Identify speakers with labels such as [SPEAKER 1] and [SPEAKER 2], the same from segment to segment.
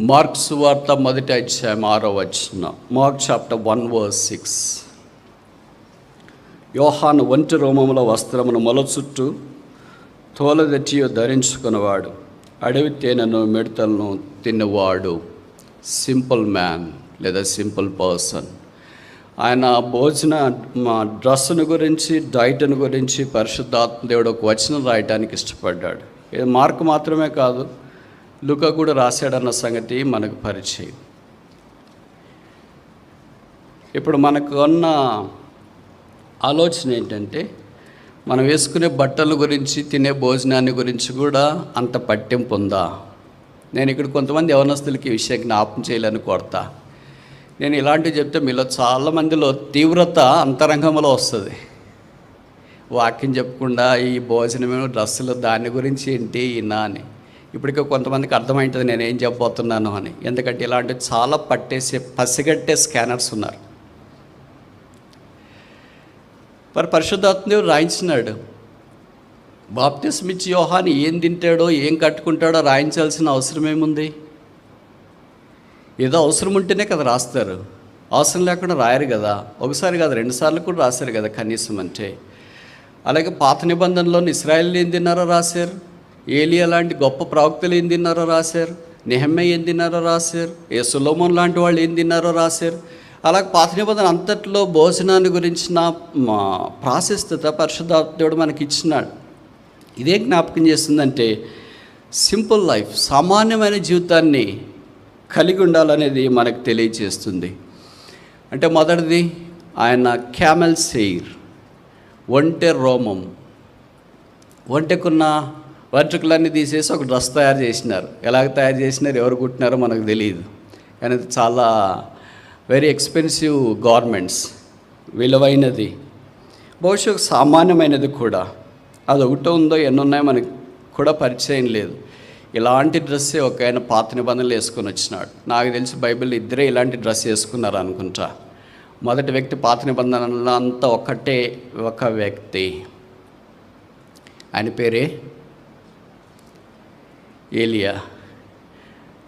[SPEAKER 1] Marks వార్త మొదటి అధ్యాయం ఆరో వచ్చిన Mark chapter one verse six. యోహాను ఒంటి రోమముల వస్త్రమును మొల చుట్టూ తోలదచ్చియు ధరించుకున్నవాడు అడవి తేనెను మిడతలను తిన్నవాడు. సింపుల్ మ్యాన్ లేదా సింపుల్ పర్సన్. ఆయన భోజన మా డ్రెస్సును గురించి డైట్ను గురించి పరిశుద్ధాత్మ దేవుడు ఒక వచనం రాయటానికి ఇష్టపడ్డాడు. ఇది మార్క్ మాత్రమే కాదు. లుక కూడా రాశాడన్న సంగతి మనకు పరిచయం. ఇప్పుడు మనకు ఉన్న ఆలోచన ఏంటంటే మనం వేసుకునే బట్టల గురించి తినే భోజనాన్ని గురించి కూడా అంత పట్టింపు ఉందా? నేను ఇక్కడ కొంతమంది యవనస్తులకి ఈ విషయం జ్ఞాపం చేయాలని కోరతా. నేను ఇలాంటివి చెప్తే మీలో చాలామందిలో తీవ్రత అంతరంగంలో వస్తుంది. వాక్యం చెప్పకుండా ఈ భోజనమేమో డ్రెస్సులు దాని గురించి ఏంటి ఈనా అని ఇప్పటికే కొంతమందికి అర్థమైంటుంది నేను ఏం చెప్పబోతున్నాను అని. ఎందుకంటే ఇలాంటి చాలా పట్టేసే పసిగట్టే స్కానర్స్ ఉన్నారు. మరి పరిశుద్ధాత్మదేవుడు రాయించినాడు? బాప్తిస్మ ఇచ్చి ఏం తింటాడో ఏం కట్టుకుంటాడో రాయించాల్సిన అవసరం ఏముంది? ఏదో అవసరం ఉంటేనే కదా రాస్తారు. అవసరం లేకుండా రాయరు కదా. ఒకసారి కాదు రెండుసార్లు కూడా రాశారు కదా కనీసం అంటే. అలాగే పాత నిబంధనలో ఇస్రాయల్ ఏం తిన్నారో రాశారు? ఏలియా లాంటి గొప్ప ప్రవక్తలు ఏం తిన్నారో రాశారు? నిహమ్మ ఏం తిన్నారో రాశారు? ఏ సులోమన్ లాంటి వాళ్ళు ఏం తిన్నారో రాశారు? అలాగే పాత నిబంధన అంతట్లో భోజనాన్ని గురించిన మా ప్రాశస్తత పరిశుద్ధాత్ముడు మనకి ఇచ్చినాడు. ఇదే జ్ఞాపకం చేస్తుందంటే సింపుల్ లైఫ్ సామాన్యమైన జీవితాన్ని కలిగి ఉండాలనేది మనకు తెలియజేస్తుంది. అంటే మొదటిది ఆయన క్యామెల్ సెయిర్ ఒంటె రోమం. ఒంటెకున్న వెంట్రుకలన్నీ తీసేసి ఒక డ్రెస్ తయారు చేసినారు. ఎలాగ తయారు చేసినారు ఎవరు కుట్టినారో మనకు తెలియదు. కానీ చాలా వెరీ ఎక్స్పెన్సివ్ గార్మెంట్స్ విలువైనది. బహుశా సామాన్యమైనది కూడా. అది ఒకటో ఉందో ఎన్ని ఉన్నాయో మనకు కూడా పరిచయం లేదు. ఇలాంటి డ్రెస్సే ఒక ఆయన పాత నిబంధనలు వేసుకొని వచ్చినాడు. నాకు తెలిసి బైబిల్ ఇద్దరే ఇలాంటి డ్రెస్ వేసుకున్నారు అనుకుంటా. మొదటి వ్యక్తి పాత నిబంధనలు అంతా ఒకటే ఒక వ్యక్తి. ఆయన పేరే ఏలియా.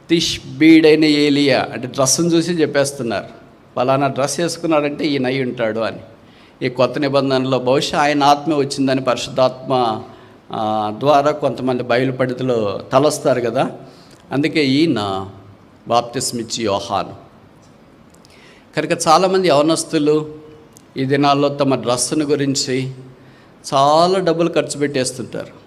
[SPEAKER 1] తిష్ బీడైన ఏలియా అంటే డ్రెస్సును చూసి చెప్పేస్తున్నారు. ఫలానా డ్రెస్ వేసుకున్నాడంటే ఈయన అయి ఉంటాడు అని. ఈ కొత్త నిబంధనలో బహుశా ఆయన ఆత్మ వచ్చిందని పరిశుద్ధాత్మ ద్వారా కొంతమంది బయలుపడితులు తలస్తారు కదా. అందుకే ఈయన బాప్తిస్మిచ్చి యోహాను. కనుక చాలామంది యవనస్తులు ఈ దినాల్లో తమ డ్రెస్సును గురించి చాలా డబ్బులు ఖర్చు పెట్టేస్తుంటారు.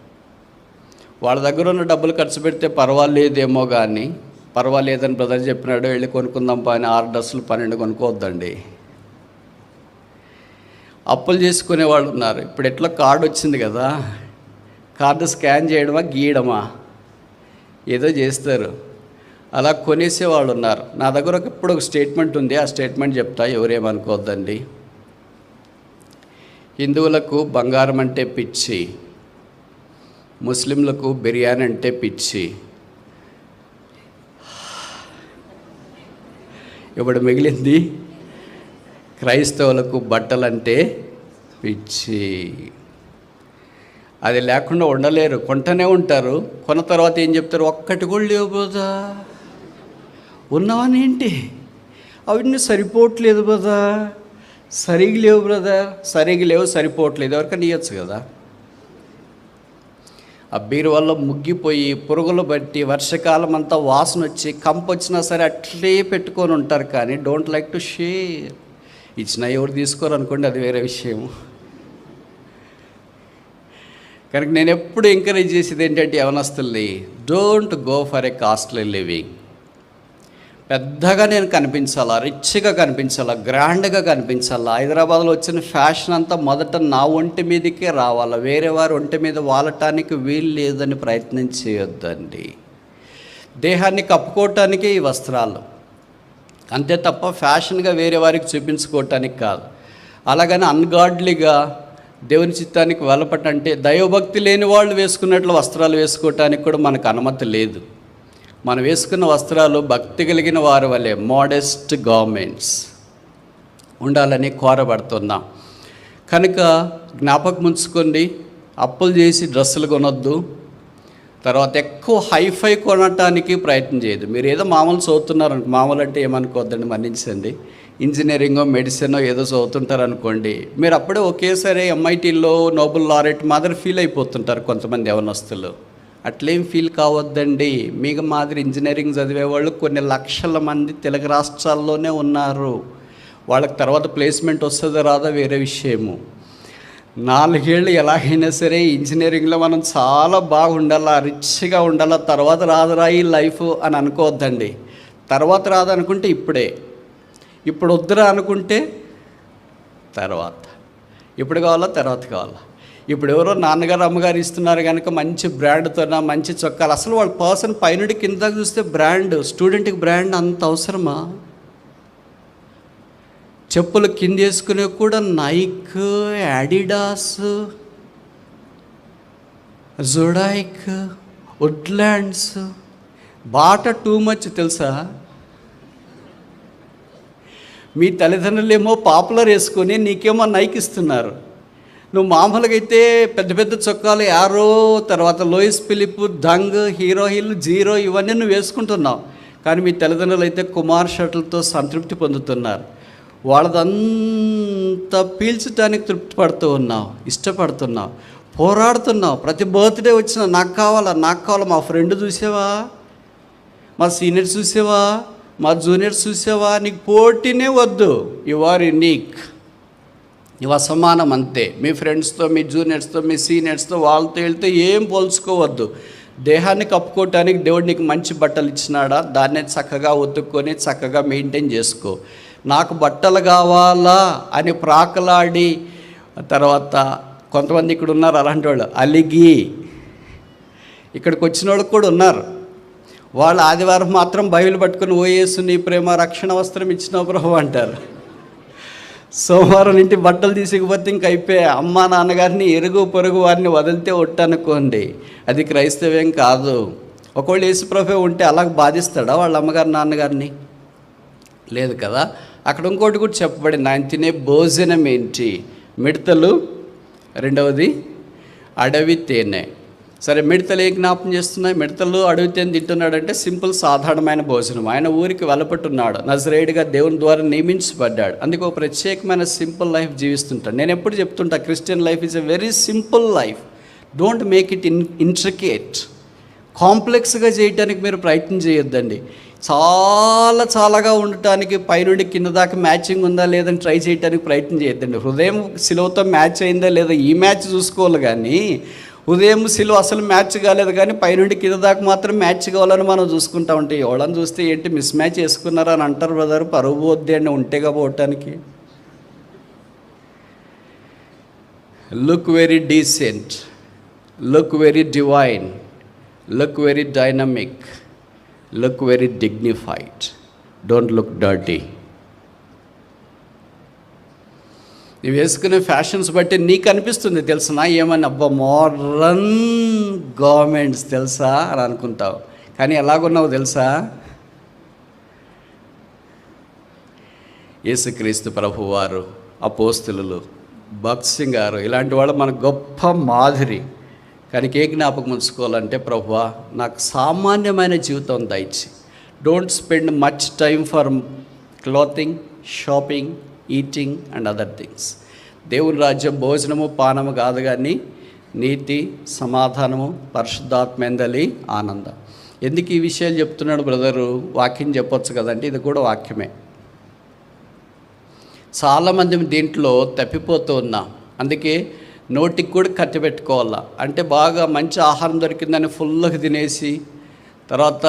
[SPEAKER 1] వాళ్ళ దగ్గర ఉన్న డబ్బులు ఖర్చు పెడితే పర్వాలేదేమో కానీ పర్వాలేదని బ్రదర్ చెప్పినాడు వెళ్ళి కొనుక్కుందాం పని ఆరు డ్రెస్సులు పన్నెండు కొనుక్కోవద్దండి. అప్పులు చేసుకునే వాళ్ళు ఉన్నారు. ఇప్పుడు ఎట్లా కార్డు వచ్చింది కదా కార్డు స్కాన్ చేయడమా గీయడమా? ఏదో చేస్తారు. అలా కొనేసే వాళ్ళు ఉన్నారు. నా దగ్గర ఒక ఇప్పుడు ఒక స్టేట్మెంట్ ఉంది. ఆ స్టేట్మెంట్ చెప్తా ఎవరేమనుకోవద్దండి. హిందువులకు బంగారం అంటే పిచ్చి. ముస్లింలకు బిర్యానీ అంటే పిచ్చి. ఇప్పుడు మిగిలింది? క్రైస్తవులకు బట్టలంటే పిచ్చి. అది లేకుండా ఉండలేరు కొంటనే ఉంటారు. కొన్న తర్వాత ఏం చెప్తారు? ఒక్కటి కూడా లేవు బోదా ఉన్నావని ఏంటి? అవన్నీ సరిపోవట్లేదు బదా సరిగి లేవు బ్రదర్. సరిగి లేవు సరిపోవట్లేదు. ఎవరికైనా ఇవ్వచ్చు కదా? ఆ బీరువాలో ముగ్గిపోయి పురుగులు బట్టి వర్షకాలం అంతా వాసన వచ్చి కంపు వచ్చినా సరే అట్లే పెట్టుకొని ఉంటారు కానీ డోంట్ లైక్ టు షేర్. ఇచ్చినా ఎవరు తీసుకోరు అనుకోండి అది వేరే విషయం. కనుక నేను ఎప్పుడు ఎంకరేజ్ చేసేది ఏంటంటే యవనస్తుల్ని don't go for a costly living పెద్దగా నేను కనిపించాలా రిచ్గా కనిపించాలా గ్రాండ్గా కనిపించాలా? హైదరాబాద్లో వచ్చిన ఫ్యాషన్ అంతా మొదట నా ఒంటి మీదకే రావాలా? వేరే వారి ఒంటి మీద వాలటానికి వీలు లేదని ప్రయత్నం చేయొద్దండి. దేహాన్ని కప్పుకోవటానికే ఈ వస్త్రాలు. అంతే తప్ప ఫ్యాషన్గా వేరే వారికి చూపించుకోవటానికి కాదు. అలాగని అన్గాడ్లీగా దేవుని చిత్తానికి వెలపటంటే దైవభక్తి లేని వాళ్ళు వేసుకున్నట్లు వస్త్రాలు వేసుకోవటానికి కూడా మనకు అనుమతి లేదు. మనం వేసుకున్న వస్త్రాలు భక్తి కలిగిన వారి వలె మోడెస్ట్ గవర్నమెంట్స్ ఉండాలని కోరబడుతున్నాం. కనుక జ్ఞాపకం ఉంచుకోండి. అప్పులు చేసి డ్రెస్సులు కొనొద్దు. తర్వాత ఎక్కువ హైఫై కొనటానికి ప్రయత్నం చేయదు మీరు ఏదో మామూలు చదువుతున్నారు మామూలు అంటే ఏమనుకోవద్దండి మన్నించండి. ఇంజనీరింగో మెడిసినో ఏదో చదువుతుంటారు అనుకోండి మీరు అప్పుడే ఒకేసారి ఎంఐటీలో నోబుల్ లారెట్ మాదిరి ఫీల్ అయిపోతుంటారు కొంతమంది యవనస్తులు. అట్లేం ఫీల్ కావద్దండి. మీకు మాదిరి ఇంజనీరింగ్ చదివే వాళ్ళు కొన్ని లక్షల మంది తెలుగు రాష్ట్రాల్లోనే ఉన్నారు. వాళ్ళకి తర్వాత ప్లేస్మెంట్ వస్తుందో రాదో వేరే విషయము. నాలుగేళ్ళు ఎలాగైనా సరే ఇంజనీరింగ్లో మనం చాలా బాగుండాలా రిచ్గా ఉండాలా తర్వాత రాదురా ఈ లైఫ్ అని అనుకోవద్దండి. తర్వాత రాదనుకుంటే ఇప్పుడే. ఇప్పుడు వద్దురా అనుకుంటే తర్వాత. ఇప్పుడు కావాలా తర్వాత కావాలా. ఇప్పుడు ఎవరో నాన్నగారు అమ్మగారు ఇస్తున్నారు కనుక మంచి బ్రాండ్తో మంచి చొక్కాలు. అసలు వాళ్ళ పర్సన్ పైనుండి కింద చూస్తే బ్రాండ్ స్టూడెంట్కి బ్రాండ్ అంత అవసరమా? చెప్పులు కింద వేసుకునే కూడా నైక్ యాడిడాస్ జుడాయిక్ వుడ్లాండ్స్ బాట టూ మచ్ తెలుసా? మీ తల్లిదండ్రులేమో పాపులర్ వేసుకొని నీకేమో నైక్ ఇస్తున్నారు. నువ్వు మామూలుగా అయితే పెద్ద పెద్ద చొక్కాలు యారో తర్వాత లోయిస్ ఫిలిప్ దంగ్ హీరో హిల్ జీరో ఇవన్నీ నువ్వు వేసుకుంటున్నావు. కానీ మీ తల్లిదండ్రులు అయితే కుమార్ షర్ట్లతో సంతృప్తి పొందుతున్నారు. వాళ్ళదంతా పీల్చడానికి తృప్తి పడుతూ ఉన్నావు ఇష్టపడుతున్నావు పోరాడుతున్నావు. ప్రతి బర్త్డే వచ్చిన నాకు కావాలా? నాకు కావాలా? మా ఫ్రెండ్ చూసావా? మా సీనియర్స్ చూసావా? మా జూనియర్స్ చూసావా? నీకు పోటీనే వద్దు. You are unique. నువ్వు అసమానం అంతే. మీ ఫ్రెండ్స్తో మీ జూనియర్స్తో మీ సీనియర్స్తో వాళ్ళతో వెళ్తే ఏం పోల్చుకోవద్దు. దేహాన్ని కప్పుకోవటానికి దేవుడు నీకు మంచి బట్టలు ఇచ్చినాడా? దాన్నే చక్కగా ఉతుక్కొని చక్కగా మెయింటైన్ చేసుకో. నాకు బట్టలు కావాలా? అని ప్రాకలాడి తర్వాత కొంతమంది ఇక్కడ ఉన్నారు అలాంటి వాళ్ళు. అలిగి. ఇక్కడికి వచ్చిన వాళ్ళు కూడా ఉన్నారు. వాళ్ళు ఆదివారం మాత్రం బైబిల్ పట్టుకుని ఓయేసు నీ ప్రేమ రక్షణ వస్త్రం ఇచ్చిన ప్రభు అంటారు. సోమవారం ఇంటి బట్టలు తీసుకుపోతే ఇంక అయిపోయా. అమ్మ నాన్నగారిని ఎరుగు పొరుగు వారిని వదిలితే ఒట్టనుకోండి. అది క్రైస్తవ్యం కాదు. ఒకవేళ యేసుప్రభే ఉంటే అలాగ బాధిస్తాడా వాళ్ళ అమ్మగారి నాన్నగారిని? లేదు కదా. అక్కడ ఇంకోటి కూడా చెప్పబడింది. ఆయన తినే భోజనం ఏంటి? మిడతలు. రెండవది అడవి తేనె. సరే మిడతలు ఏ జ్ఞాపం చేస్తున్నాయి? మిడతలు అడుగుతే తింటున్నాడంటే సింపుల్ సాధారణమైన భోజనం. ఆయన ఊరికి వెలపట్టున్నాడు. నజరేయుడిగా దేవుని ద్వారా నియమించబడ్డాడు. అందుకే ఒక ప్రత్యేకమైన సింపుల్ లైఫ్ జీవిస్తుంటాడు. నేను ఎప్పుడు చెప్తుంటా Christian life is a very simple life. Don't make it in intricate. కాంప్లెక్స్గా చేయడానికి మీరు ప్రయత్నం చేయొద్దండి. చాలా చాలాగా ఉండటానికి పైనుండి కింద దాకా మ్యాచింగ్ ఉందా లేదని ట్రై చేయడానికి ప్రయత్నం చేయొద్దండి. హృదయం సిలువతో మ్యాచ్ అయిందా లేదా ఈ మ్యాచ్ చూసుకోవాలి కానీ ఉదయం సిలువ అసలు మ్యాచ్ కాలేదు కానీ పైనుండి కింద దాకా మాత్రం మ్యాచ్ కావాలని మనం చూసుకుంటా ఉంటే ఎవడని చూస్తే ఏంటి మిస్ మ్యాచ్ వేసుకున్నారని అంటారు బ్రదర్. పరువు పోద్ది అండి ఉంటేగా పోవటానికి. Look very decent look very divine look very dynamic look very dignified don't look dirty నువ్వు వేసుకునే ఫ్యాషన్స్ బట్టి నీకు అనిపిస్తుంది తెలుసునా? ఏమని అబ్బా మోడర్న్ గవర్నమెంట్స్ తెలుసా అని అనుకుంటావు. కానీ ఎలాగున్నావు తెలుసా? యేసుక్రీస్తు ప్రభువారు అపోస్తులు భక్త్ సింగ్ గారు ఇలాంటి వాళ్ళు మన గొప్ప మాదిరి. కానీ ఏ జ్ఞాపకం ఉంచుకోవాలంటే ప్రభువా నాకు సామాన్యమైన జీవితం దయచి don't spend much time for clothing shopping eating and other things దేవుని రాజ్యం భోజనము పానము కాదు కానీ నీతి సమాధానము పరిశుద్ధాత్మేందలి ఆనందం. ఎందుకు ఈ విషయాలు చెప్తున్నాడు బ్రదరు? వాక్యం చెప్పొచ్చు కదండి ఇది కూడా వాక్యమే. చాలామంది దీంట్లో తప్పిపోతూ ఉన్నాం. అందుకే నోటికి కూడా కట్టి పెట్టుకోవాలా? అంటే బాగా మంచి ఆహారం దొరికిందని ఫుల్గా తినేసి తర్వాత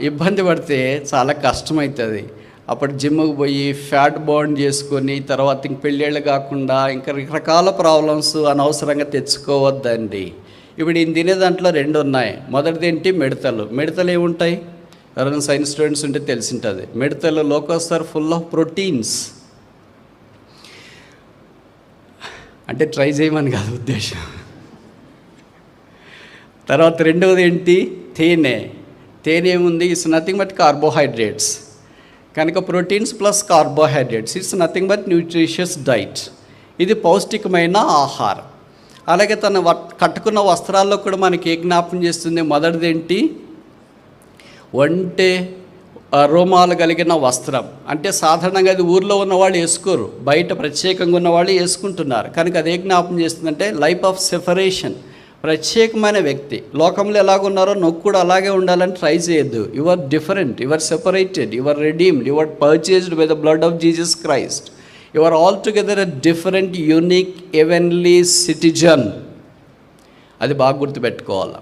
[SPEAKER 1] ఇబ్బంది పడితే చాలా కష్టమవుతుంది. అప్పుడు జిమ్కి పోయి ఫ్యాట్ బర్న్ చేసుకొని తర్వాత ఇంక పెళ్ళిళ్ళు కాకుండా ఇంకా రకరకాల ప్రాబ్లమ్స్ అనవసరంగా తెచ్చుకోవద్దండి. ఇప్పుడు ఈయన తినే దాంట్లో రెండు ఉన్నాయి. మొదటిది ఏంటి? మిడతలు. మిడతలు ఏముంటాయి? ఎవరైనా సైన్స్ స్టూడెంట్స్ ఉంటే తెలిసి ఉంటుంది మిడతలు locusts are full of proteins అంటే ట్రై చేయమని కాదు ఉద్దేశం. తర్వాత రెండవది ఏంటి? తేనె. తేనె ఏముంది? ఇట్స్ నథింగ్ బట్ కార్బోహైడ్రేట్స్ కనుక proteins plus carbohydrates it's nothing but nutritious diet ఇది పౌష్టికమైన ఆహారం. అలాగే తన వ కట్టుకున్న వస్త్రాల్లో కూడా మనకి ఏ జ్ఞాపం చేస్తుంది? మొదటిది ఏంటి ఒంటే రోమాలు కలిగిన వస్త్రం. అంటే సాధారణంగా అది ఊర్లో ఉన్నవాళ్ళు వేసుకోరు. బయట ప్రత్యేకంగా ఉన్నవాళ్ళు వేసుకుంటున్నారు. కనుక అదే జ్ఞాపం చేస్తుందంటే లైఫ్ ఆఫ్ సెపరేషన్. ప్రత్యేకమైన వ్యక్తి. లోకంలో ఎలాగున్నారో నొక్కు కూడా అలాగే ఉండాలని ట్రై చేయొద్దు. You are different you are separated you are redeemed you are purchased by the blood of Jesus Christ you are all together a different unique heavenly citizen అది బాగా గుర్తుపెట్టుకోవాలి.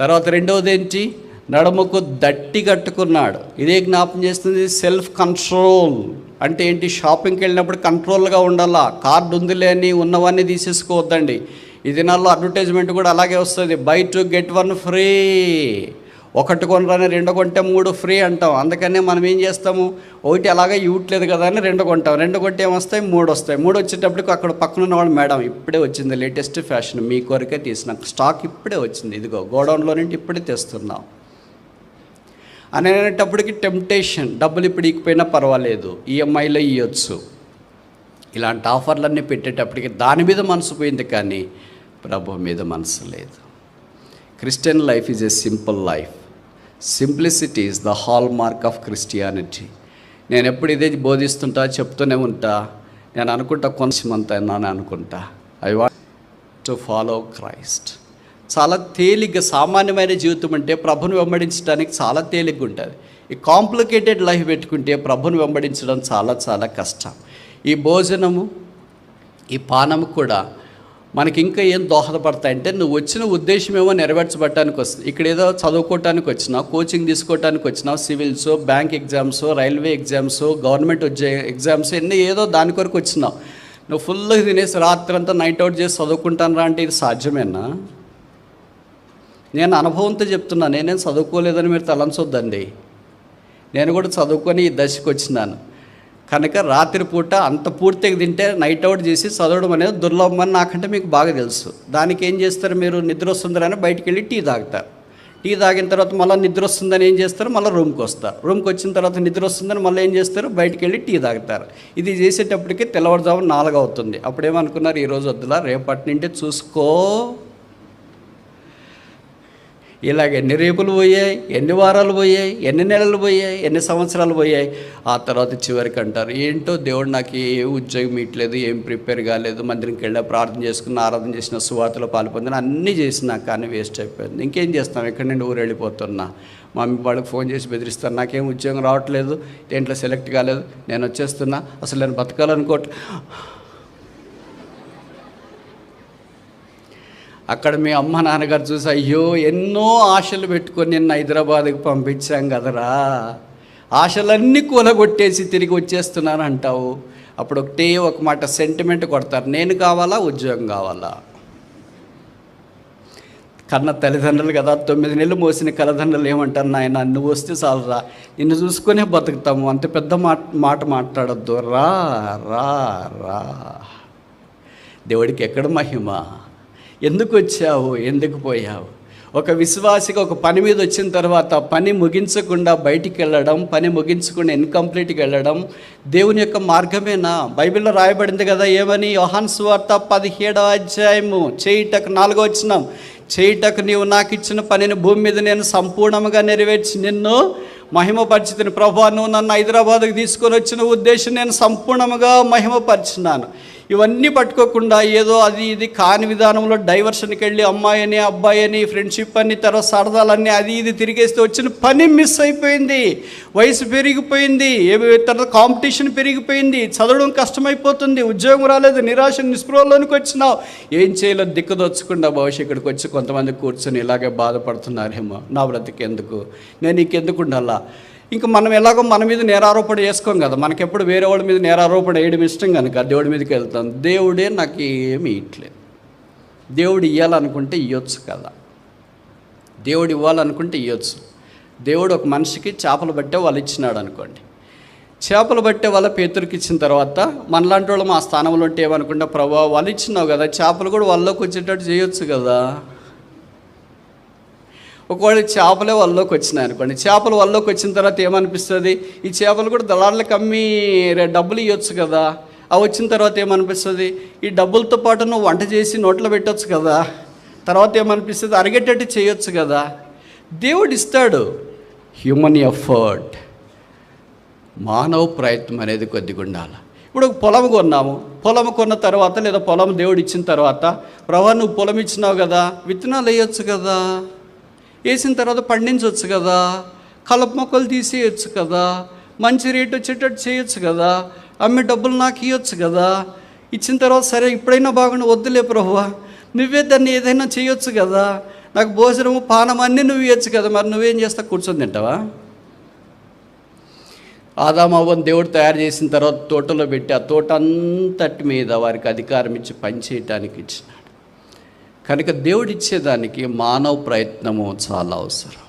[SPEAKER 1] తర్వాత రెండవది ఏంటి? నడుముకు దట్టి కట్టుకున్నాడు. ఇదే జ్ఞాపం చేస్తుంది సెల్ఫ్ కంట్రోల్ అంటే ఏంటి? షాపింగ్కి వెళ్ళినప్పుడు కంట్రోల్గా ఉండాలా? కార్డు ఉందిలే అని ఉన్నవన్నీ తీసేసుకోవద్దండి. ఈ దినాల్లో అడ్వర్టైజ్మెంట్ కూడా అలాగే వస్తుంది. Buy two get one free. ఒకటి కొనరాని రెండు కొంటే మూడు ఫ్రీ అంటాం. అందుకనే మనం ఏం చేస్తాము? ఒకటి అలాగే ఇవ్వట్లేదు కదా అని రెండు కొంటాం. రెండు కొంటే ఏమొస్తాయి? మూడు వస్తాయి. మూడు వచ్చేటప్పటికి అక్కడ పక్కన ఉన్నవాళ్ళు మేడం ఇప్పుడే వచ్చింది లేటెస్ట్ ఫ్యాషన్ మీ కొరకే తీసిన. స్టాక్ ఇప్పుడే వచ్చింది. ఇదిగో గోడౌన్లో నుండి ఇప్పుడే తెస్తున్నాం. అనేటప్పటికి టెంప్టేషన్. డబ్బులు ఇప్పుడు ఇకపోయినా పర్వాలేదు. ఈఎంఐలో ఇవ్వచ్చు ఇలాంటి ఆఫర్లన్నీ పెట్టేటప్పటికి దాని మీద మనసు పోయింది కానీ ప్రభు మీద మనసు లేదు. Christian life is a simple life simplicity is the hallmark of Christianity నేను ఎప్పుడు ఇదే బోధిస్తుంటా చెప్తూనే ఉంటా. నేను అనుకుంటా కొంచెం అని అనుకుంటా. I want to follow Christ చాలా తేలిగ్గా సామాన్యమైన జీవితం అంటే ప్రభుని వెంబడించడానికి చాలా తేలిగ్గా ఉంటుంది ఈ కాంప్లికేటెడ్ లైఫ్ పెట్టుకుంటే ప్రభుని వెంబడించడం చాలా చాలా కష్టం. ఈ భోజనము ఈ పానము కూడా మనకి ఇంకా ఏం దోహదపడతాయంటే నువ్వు వచ్చిన ఉద్దేశం ఏమో నెరవేర్చబడటానికి వస్తుంది. ఇక్కడ ఏదో చదువుకోవటానికి వచ్చినావు కోచింగ్ తీసుకోవటానికి వచ్చినావు civils bank exams railway exams government ఉద్యోగ ఎగ్జామ్స్ ఎన్ని ఏదో దాని కొరకు వచ్చినావు. నువ్వు ఫుల్గా తినేసి రాత్రంతా నైట్ అవుట్ చేసి చదువుకుంటాను రా అంటే ఇది సాధ్యమేనా? నేను అనుభవంతో చెప్తున్నా నేనేం చదువుకోలేదని మీరు తలంచొద్దండి. నేను కూడా చదువుకొని ఈ దశకు వచ్చినాను. కనుక రాత్రిపూట అంత పూర్తిగా తింటే నైట్ అవుట్ చేసి చదవడం అనేది దుర్లభం అని నాకంటే మీకు బాగా తెలుసు. దానికి ఏం చేస్తారు మీరు? నిద్ర వస్తుందని బయటికి వెళ్ళి టీ తాగుతారు టీ తాగిన తర్వాత మళ్ళీ నిద్ర వస్తుందని ఏం చేస్తారు? మళ్ళీ రూమ్కి వస్తారు రూమ్కి వచ్చిన తర్వాత నిద్ర వస్తుందని మళ్ళీ ఏం చేస్తారు? బయటికి వెళ్ళి టీ తాగుతారు ఇది చేసేటప్పటికి తెల్లవారుజాము నాలుగు అవుతుంది. అప్పుడేమనుకున్నారు? ఈరోజు వద్దులా రేపటి నుండి చూసుకో ఇలాగ ఎన్ని రేపులు పోయాయి ఎన్ని వారాలు పోయాయి ఎన్ని నెలలు పోయాయి ఎన్ని సంవత్సరాలు పోయాయి ఆ తర్వాత చివరికి అంటారు ఏంటో దేవుడు నాకు ఏ ఉద్యోగం ఇట్లేదు ఏం ప్రిపేర్ కాలేదు మందిరంకి వెళ్ళా ప్రార్థన చేసుకున్న ఆరాధన చేసిన సువార్తలో పాల్పొందిన అన్నీ చేసినా కానీ వేస్ట్ అయిపోయింది. ఇంకేం చేస్తాం? ఎక్కడి నుండి ఊరు వెళ్ళిపోతున్నా? మమ్మీ వాళ్ళకి ఫోన్ చేసి బెదిరిస్తాను నాకేం ఉద్యోగం రావట్లేదు దేంట్లో సెలెక్ట్ కాలేదు నేను వచ్చేస్తున్నా అసలు నేను బతకాలనుకోవట్లేదు అక్కడ మీ అమ్మ నాన్నగారు చూసి అయ్యో ఎన్నో ఆశలు పెట్టుకొని నిన్న హైదరాబాద్కి పంపించాం కదరా. ఆశలన్నీ కూలగొట్టేసి తిరిగి వచ్చేస్తున్నాను అంటావు. అప్పుడు ఒకటే ఒక మాట సెంటిమెంట్ కొడతారు. నేను కావాలా ఉద్యోగం కావాలా? కన్న తల్లిదండ్రులు కదా తొమ్మిది నెలలు మోసిన కలదండ్రులు ఏమంటారు నాయన? నువ్వు వస్తే చాలరా. నిన్ను చూసుకునే బతుకుతాము. అంత పెద్ద మాట మాట మాట్లాడొద్దు. రా రా రా. దేవుడికి ఎక్కడ మహిమ? ఎందుకు వచ్చావు? ఎందుకు పోయావు? ఒక విశ్వాసిగా ఒక పని మీద వచ్చిన తర్వాత పని ముగించకుండా బయటికి వెళ్ళడం పని ముగించకుండా ఇన్కంప్లీట్కి వెళ్ళడం దేవుని యొక్క మార్గమేనా? బైబిల్లో రాయబడింది కదా ఏమని? యోహాన్ సువార్త పదిహేడవ అధ్యాయము చేయుటకు నాలుగో వచ్చినాం చేయటకు నీవు నాకు ఇచ్చిన పనిని భూమి మీద నేను సంపూర్ణంగా నెరవేర్చి నిన్ను మహిమపరిచితిని. ప్రభా నువ్వు నన్ను హైదరాబాద్కి తీసుకొని వచ్చిన ఉద్దేశం నేను సంపూర్ణంగా మహిమపరిచినాను. ఇవన్నీ పట్టుకోకుండా ఏదో అది ఇది కాని విధానంలో డైవర్షన్కి వెళ్ళి అమ్మాయి అని అబ్బాయి అని ఫ్రెండ్షిప్ అని తర్వాత సరదాలన్నీ అది ఇది తిరిగేస్తే వచ్చిన పని మిస్ అయిపోయింది. వయసు పెరిగిపోయింది. తర్వాత కాంపిటీషన్ పెరిగిపోయింది. చదవడం కష్టమైపోతుంది. ఉద్యోగం రాలేదు. నిరాశ నిస్పృహలోనికి వచ్చినావు. ఏం చేయలేదు దిక్కుదొచ్చకుండా భవిష్యత్ ఇక్కడికి వచ్చి కొంతమంది కూర్చొని ఇలాగే బాధపడుతున్నారేమో. నా బ్రతికెందుకు? నేను నీకెందుకు ఉండాలా? ఇంకా మనం ఎలాగో మన మీద నేరారోపణ చేసుకోం కదా. మనకెప్పుడు వేరే వాళ్ళ మీద నేరారోపణ వేయడం ఇష్టం కనుక దేవుడి మీదకి వెళ్తాం. దేవుడే నాకు ఏమి ఇట్లేదు. దేవుడు ఇవ్వాలనుకుంటే ఇవ్వచ్చు కదా. దేవుడు ఇవ్వాలనుకుంటే ఇవ్వచ్చు దేవుడు ఒక మనిషికి చేపలు పట్టే వాళ్ళు ఇచ్చినాడు అనుకోండి. చేపలు పట్టే వాళ్ళ పేతురికి ఇచ్చిన తర్వాత మనలాంటి వాళ్ళు మా స్థానంలో ఉంటే ఏమనుకుంటా ప్రభావ వాళ్ళు ఇచ్చినావు కదా. చేపలు కూడా వాళ్ళలోకి వచ్చేటట్టు చేయొచ్చు కదా. ఒకవేళ చేపలే వాళ్ళలోకి వచ్చినాయి అనుకోండి. చేపలు వాళ్ళలోకి వచ్చిన తర్వాత ఏమనిపిస్తుంది? ఈ చేపలు కూడా దళారులకు అమ్మి రే- డబ్బులు ఇవ్వచ్చు కదా. అవి వచ్చిన తర్వాత ఏమనిపిస్తుంది? ఈ డబ్బులతో పాటు నువ్వు వంట చేసి నోట్లో పెట్టవచ్చు కదా. తర్వాత ఏమనిపిస్తుంది? అరిగేటట్టు చేయొచ్చు కదా. దేవుడు ఇస్తాడు హ్యూమన్ ఎఫర్ట్ మానవ ప్రయత్నం అనేది కొద్దిగా ఉండాలి ఇప్పుడు ఒక పొలం కొన్నాము. పొలం కొన్న తర్వాత లేదా పొలం దేవుడు ఇచ్చిన తర్వాత ప్రభా నువ్వు పొలం ఇచ్చినావు కదా. విత్తనాలు వేయొచ్చు కదా. వేసిన తర్వాత పండించవచ్చు కదా. కలప మొక్కలు తీసేయచ్చు కదా. మంచి రేట్ వచ్చేటట్టు చేయొచ్చు కదా. అమ్మే డబ్బులు నాకు ఇవ్వచ్చు కదా. ఇచ్చిన తర్వాత సరే ఇప్పుడైనా బాగుండి వద్దులే ప్రభువా. నువ్వే దాన్ని ఏదైనా చేయొచ్చు కదా. నాకు భోజనము పానం అన్నీ నువ్వు ఇవ్వచ్చు కదా. మరి నువ్వేం చేస్తా? కూర్చొని తింటావా? ఆదామవ్వని దేవుడు తయారు చేసిన తర్వాత తోటలో పెట్టి ఆ తోట అంతటి మీద వారికి అధికారం ఇచ్చి పనిచేయటానికి ఇచ్చిన. కనుక దేవుడిచ్చేదానికి మానవ ప్రయత్నము చాలా అవసరం.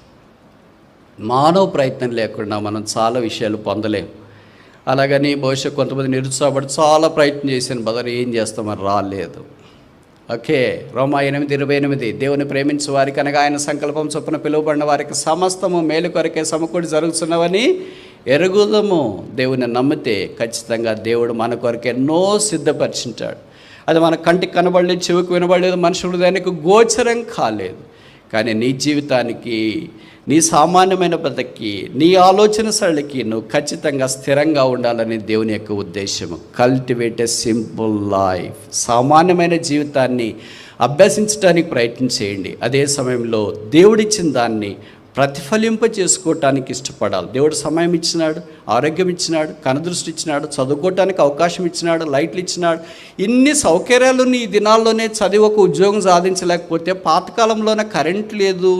[SPEAKER 1] మానవ ప్రయత్నం లేకుండా మనం చాలా విషయాలు పొందలేము. అలాగని బహుశా కొంతమంది నిరుత్సాహపడి చాలా ప్రయత్నం చేసిన బదులు ఏం చేస్తామని రాలేదు. ఓకే రోమా ఎనిమిది ఇరవై ఎనిమిది. దేవుని ప్రేమించే వారికి అనగా ఆయన సంకల్పం చొప్పున పిలువబడిన వారికి సమస్తము మేలు కొరకే సమకూడి జరుగుతున్నవని ఎరుగుదము. దేవుని నమ్మితే ఖచ్చితంగా దేవుడు మన కొరకు ఎన్నో సిద్ధపరిచింటాడు. అది మన కంటికి కనబడలేదు చెవికి వినబడలేదు మనుషుల దానికి గోచరం కాలేదు. కానీ నీ జీవితానికి నీ సామాన్యమైన బ్రతకి నీ ఆలోచన సరళికి నువ్వు ఖచ్చితంగా స్థిరంగా ఉండాలని దేవుని యొక్క ఉద్దేశము. కల్టివేట్ ఎ సింపుల్ లైఫ్ సామాన్యమైన జీవితాన్ని అభ్యసించడానికి ప్రయత్నం చేయండి. అదే సమయంలో దేవుడిచ్చిన దాన్ని ప్రతిఫలింప చేసుకోవటానికి ఇష్టపడాలి. దేవుడు సమయం ఇచ్చినాడు ఆరోగ్యం ఇచ్చినాడు కనదృష్టి ఇచ్చినాడు చదువుకోవటానికి అవకాశం ఇచ్చినాడు లైట్లు ఇచ్చినాడు. ఇన్ని సౌకర్యాలు ఈ దినాల్లోనే చదివి ఒక ఉద్యోగం సాధించలేకపోతే పాతకాలంలోనే కరెంట్ లేదు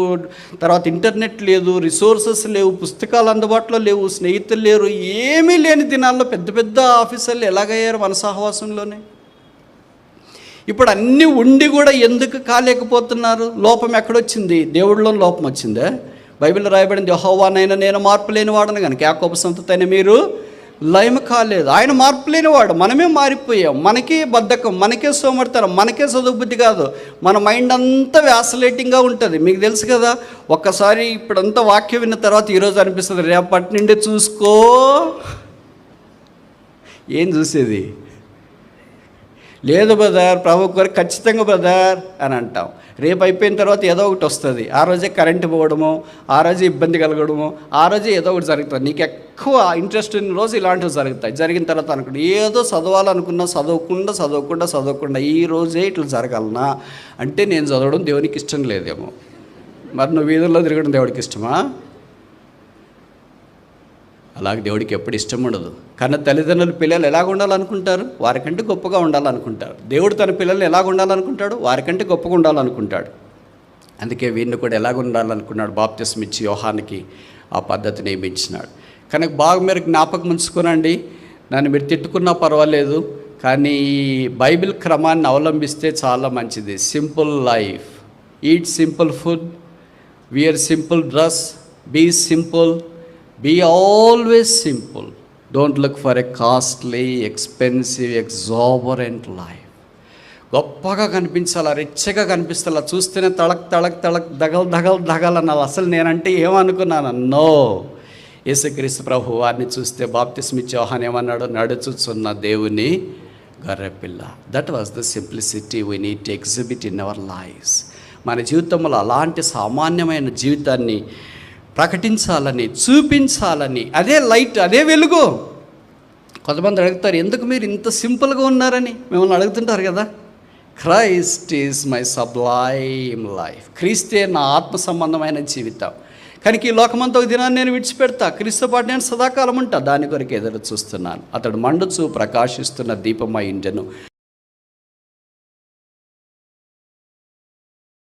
[SPEAKER 1] తర్వాత ఇంటర్నెట్ లేదు రిసోర్సెస్ లేవు పుస్తకాలు అందుబాటులో లేవు స్నేహితులు లేరు ఏమీ లేని దినాల్లో పెద్ద పెద్ద ఆఫీసర్లు ఎలాగయ్యారు మన సహవాసంలోనే ఇప్పుడు అన్నీ ఉండి కూడా ఎందుకు కాలేకపోతున్నారు? లోపం ఎక్కడొచ్చింది? దేవుడిలో లోపం వచ్చిందే? బైబిల్లో రాయబడింది యహోవానైనా నేను మార్పు లేని వాడను కనుక యాకోప సంతతైన మీరు లయం కాలేదు. ఆయన మార్పు లేనివాడు మనమే మారిపోయాం. మనకే బద్ధకం మనకే సోమర్తనం మనకే చదువుబుద్ధి కాదు. మన మైండ్ అంతా వ్యాసలేటింగ్గా ఉంటుంది. మీకు తెలుసు కదా ఒక్కసారి ఇప్పుడంతా వాక్యం విన్న తర్వాత ఈరోజు అనిపిస్తుంది రేపటి నుండి చూసుకో. ఏం చూసేది? లేదు బ్రదర్ ప్రభు కొరకు ఖచ్చితంగా బ్రదర్ అని అంటాం. రేపు అయిపోయిన తర్వాత ఏదో ఒకటి వస్తుంది. ఆ రోజే కరెంటు పోవడము ఆ రోజే ఇబ్బంది కలగడము ఆ రోజే ఏదో ఒకటి జరుగుతుంది. నీకు ఎక్కువ ఇంట్రెస్ట్ ఉన్న రోజు ఇలాంటివి జరుగుతాయి. జరిగిన తర్వాత అనుకుంటే ఏదో చదవాలనుకున్నా చదవకుండా చదవకుండా చదవకుండా ఈ రోజే ఇట్లా జరగలనా? అంటే నేను చదవడం దేవునికి ఇష్టం లేదేమో. మరి నువ్వు వీధుల్లో తిరగడం దేవుడికి ఇష్టమా? అలాగే దేవుడికి ఎప్పుడు ఇష్టం ఉండదు. కానీ తల్లిదండ్రులు పిల్లలు ఎలాగ ఉండాలనుకుంటారు? వారికంటే గొప్పగా ఉండాలనుకుంటారు. దేవుడు తన పిల్లల్ని ఎలాగ ఉండాలనుకుంటాడు? వారికంటే గొప్పగా ఉండాలనుకుంటాడు. అందుకే వీరిని కూడా ఎలాగ ఉండాలనుకున్నాడు? బాప్తిసం ఇచ్చి యోహానికి ఆ పద్ధతిని నియమించినాడు. కనుక బాగా మీరు జ్ఞాపకం ఉంచుకోనండి. నన్ను మీరు తిట్టుకున్నా పర్వాలేదు. కానీ ఈ బైబిల్ క్రమాన్ని అవలంబిస్తే చాలా మంచిది. Simple life. Eat simple food. Wear simple dress. Be simple. Be always simple. Don't look for a costly expensive exuberant life గొప్పగా కనిపించాలా రిచ్గా కనిపిస్తాలా చూస్తేనే తళక్ తళక్ తళక్ దగల్ దగల్ దగల్ అన్నారు అసలు నేనంటే ఏమనుకున్నాను? నో. యేసుక్రీస్తు ప్రభు వారిని చూస్తే బాప్తిస్మిచ్చి చౌహాన్ ఏమన్నాడు? నడుచుచున్న దేవుని గర్రెపిల్ల. That was the simplicity we need to exhibit in our lives మన జీవితంలో అలాంటి సామాన్యమైన జీవితాన్ని ప్రకటించాలని చూపించాలని. అదే లైట్ అదే వెలుగు. కొంతమంది అడుగుతారు ఎందుకు మీరు ఇంత సింపుల్గా ఉన్నారని? మిమ్మల్ని అడుగుతుంటారు కదా. Christ is my sublime life. క్రీస్తే నా ఆత్మ సంబంధమైన జీవితం. కానీ ఈ లోకమంతా ఒక దినాన్ని నేను విడిచిపెడతా. క్రీస్తు పాటు నేను సదాకాలం ఉంటా. దాని కొరకు ఎదురు చూస్తున్నాను. అతడు మండుచు ప్రకాశిస్తున్న దీపమై ఇంటను